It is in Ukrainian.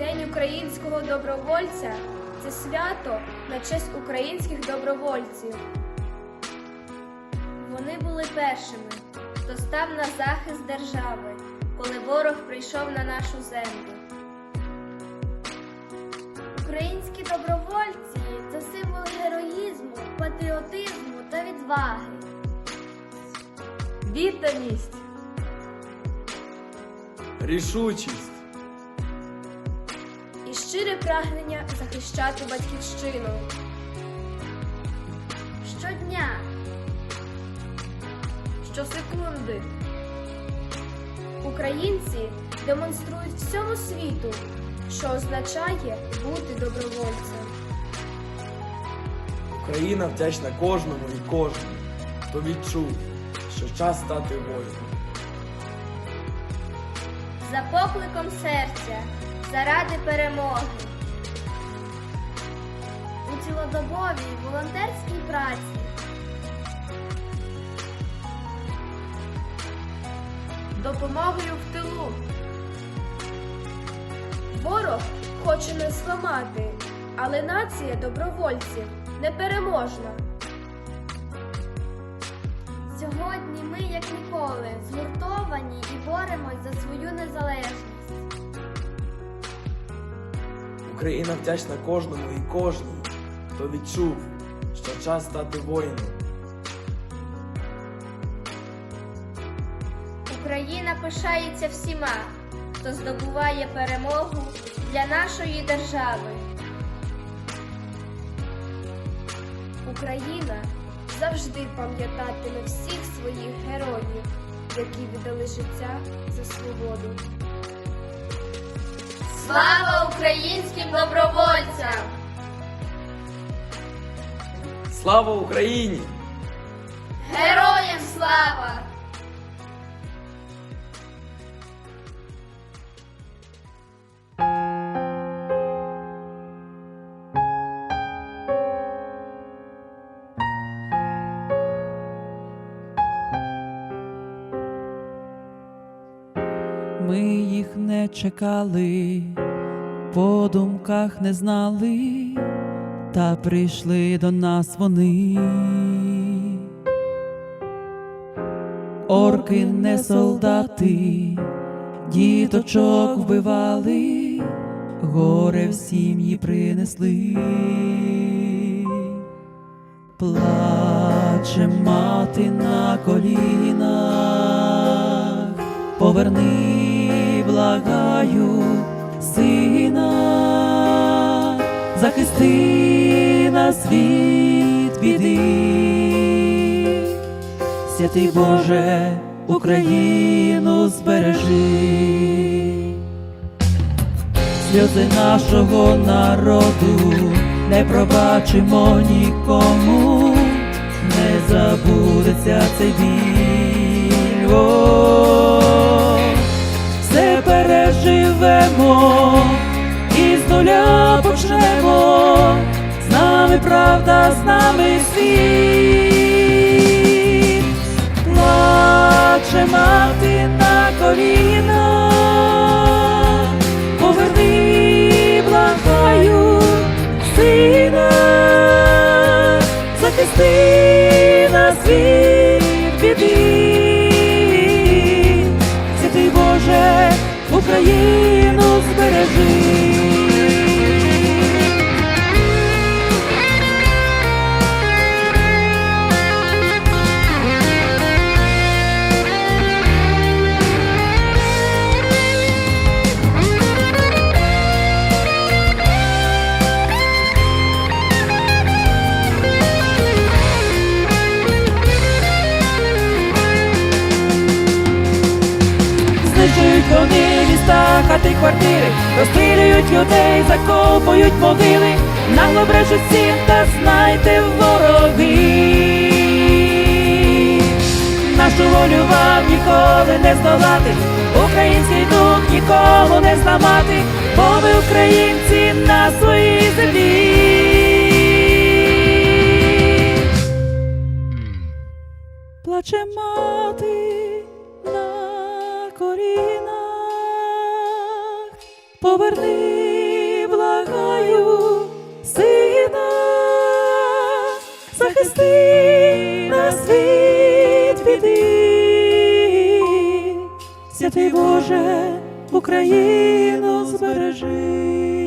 День українського добровольця це свято на честь українських добровольців. Вони були першими, хто став на захист держави, коли ворог прийшов на нашу землю. Українські добровольці це символ героїзму, патріотизму та відваги. Відданість, рішучість, щире прагнення захищати батьківщину. Щодня, щосекунди українці демонструють всьому світу, що означає бути добровольцем. Україна вдячна кожному і кожному, хто відчув, що час стати воїном. За покликом серця, заради перемоги. У цілодобовій волонтерській праці. Допомогою в тилу. Ворог хоче нас зламати, але нація добровольців непереможна. Сьогодні ми, як ніколи, згуртовані і боремось за свою незалежність. Україна вдячна кожному і кожній, хто відчув, що час стати воїном. Україна пишається всіма, хто здобуває перемогу для нашої держави. Україна завжди пам'ятатиме всіх своїх героїв, які віддали життя за свободу. Слава українським добровольцям! Слава Україні! Героям слава! Ми їх не чекали, по думках не знали, та прийшли до нас вони. Орки не солдати, діточок вбивали, горе в сім'ї принесли. Плаче мати на колінах, поверни, благаю, сина, захисти нас від біди, святий Боже, Україну збережи. Сльози нашого народу не пробачимо нікому, з почнемо, з нами правда, з нами світ, плаче мати на колінах, поверни, благаю, сина, захисти нас від біди, святий Боже, Україну збережи. Вони міста, хати, квартири, розстрілюють людей, закопують могили, нагло брешуть всім, та знайте вороги. Нашу волю вам ніколи не здолати, український дух нікому не зламати, поверни, благаю, сина, захисти нас від біди, святий Боже, Україну збережи.